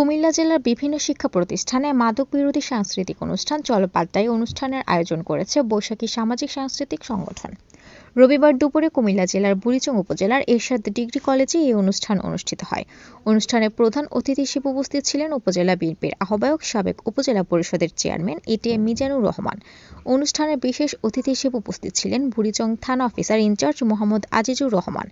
কুমিল্লা জেলার বিভিন্ন শিক্ষা প্রতিষ্ঠানে মাদক বিরোধী সাংস্কৃতিক অনুষ্ঠান চলপাল্টাই অনুষ্ঠানের আয়োজন করেছে বৈশাখী সামাজিক সাংস্কৃতিক সংগঠন। রবিবার দুপুরে কুমিল্লা জেলার বুড়িচং উপজেলার এরশাদ ডিগ্রি কলেজে এই অনুষ্ঠান অনুষ্ঠিত হয়। অনুষ্ঠানে প্রধান অতিথি হিসেবে উপস্থিত ছিলেন উপজেলা বিএনপির আহ্বায়ক সাবেক উপজেলা পরিষদের চেয়ারম্যান এটিএম মিজানুর রহমান। অনুষ্ঠানে বিশেষ অতিথি হিসেবে উপস্থিত ছিলেন বুড়িচং থানা officer in charge Mohammad Azizur Rahman.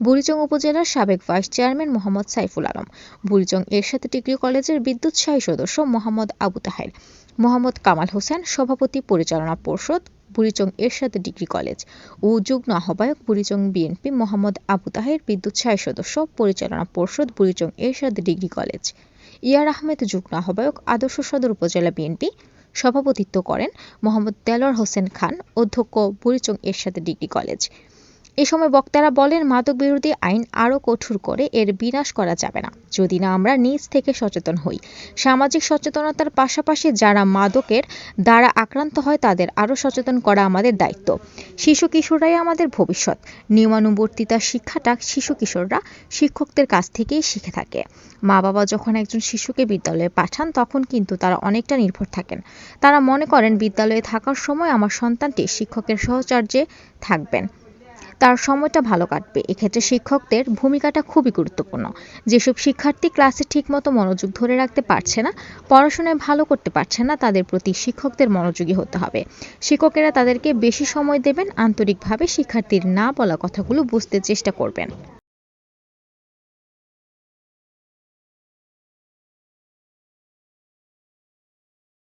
Burichang উপজেলার সাবেক vice chairman Mohammad Saiful Alam, Burichang Ershad degree কলেজের বিদ্যুৎ বিদ্যুৎসাহী সদস্য মোহাম্মদ আবু তাহের, মোহাম্মদ কামাল হোসেন, সভাপতি পরিচালনা পর্ষদ বুড়িচং এরশাদ ডিগ্রি কলেজ ও যুগ্ম আহ্বায়ক বুড়িচং বিএনপি মোহাম্মদ আবু তাহের বিদ্যুৎ বিদ্যুৎসাহী সদস্য পরিচালনা পর্ষদ বুড়িচং এরশাদ ডিগ্রি কলেজ। ইয়ার আহমেদ যুগ্ম আহ্বায়ক আদর্শ সদর উপজেলা বিএনপি সভাপতিত্ব করেন মোহাম্মদ দেলোয়ার হোসেন খান, অধ্যক্ষ বুড়িচং এরশাদ ডিগ্রি কলেজ। এ সময় বক্তারা বলেন মাদক বিরোধী আইন আরও কঠোর করে এর বিনাশ করা যাবে না। যদি না আমরা নিজ থেকে সচেতন হই। সামাজিক সচেতনতার পাশাপাশি যারা মাদকের দ্বারা আক্রান্ত হয়, তাদের আরও সচেতন করা আমাদের দায়িত্ব। শিশু কিশোররাই আমাদের ভবিষ্যৎ। নিয়মানুবর্তিতার শিক্ষাটা শিশু কিশোররা শিক্ষকদের কাছ থেকেই শিখে থাকে। মা বাবা যখন একজন শিশুকে বিদ্যালয়ে পাঠান, তখন কিন্তু তারা অনেকটা নির্ভর থাকেন। তারা মনে করেন, বিদ্যালয়ে থাকার সময় আমার সন্তানটি শিক্ষকের সহচার্যে থাকবেন। তার সময়টা ভালো কাটবে। এক্ষেত্রে শিক্ষকদের ভূমিকাটা খুবই গুরুত্বপূর্ণ। যেসব শিক্ষার্থী ক্লাসে ঠিকমতো মনোযোগ ধরে রাখতে পারছে না, পড়াশোনায় ভালো করতে পারছে না, তাদের প্রতি শিক্ষকদের মনোযোগী হতে হবে। শিক্ষকেরা তাদেরকে বেশি সময় দেবেন আন্তরিকভাবে শিক্ষার্থীর না বলা কথাগুলো বুঝতে চেষ্টা করবেন।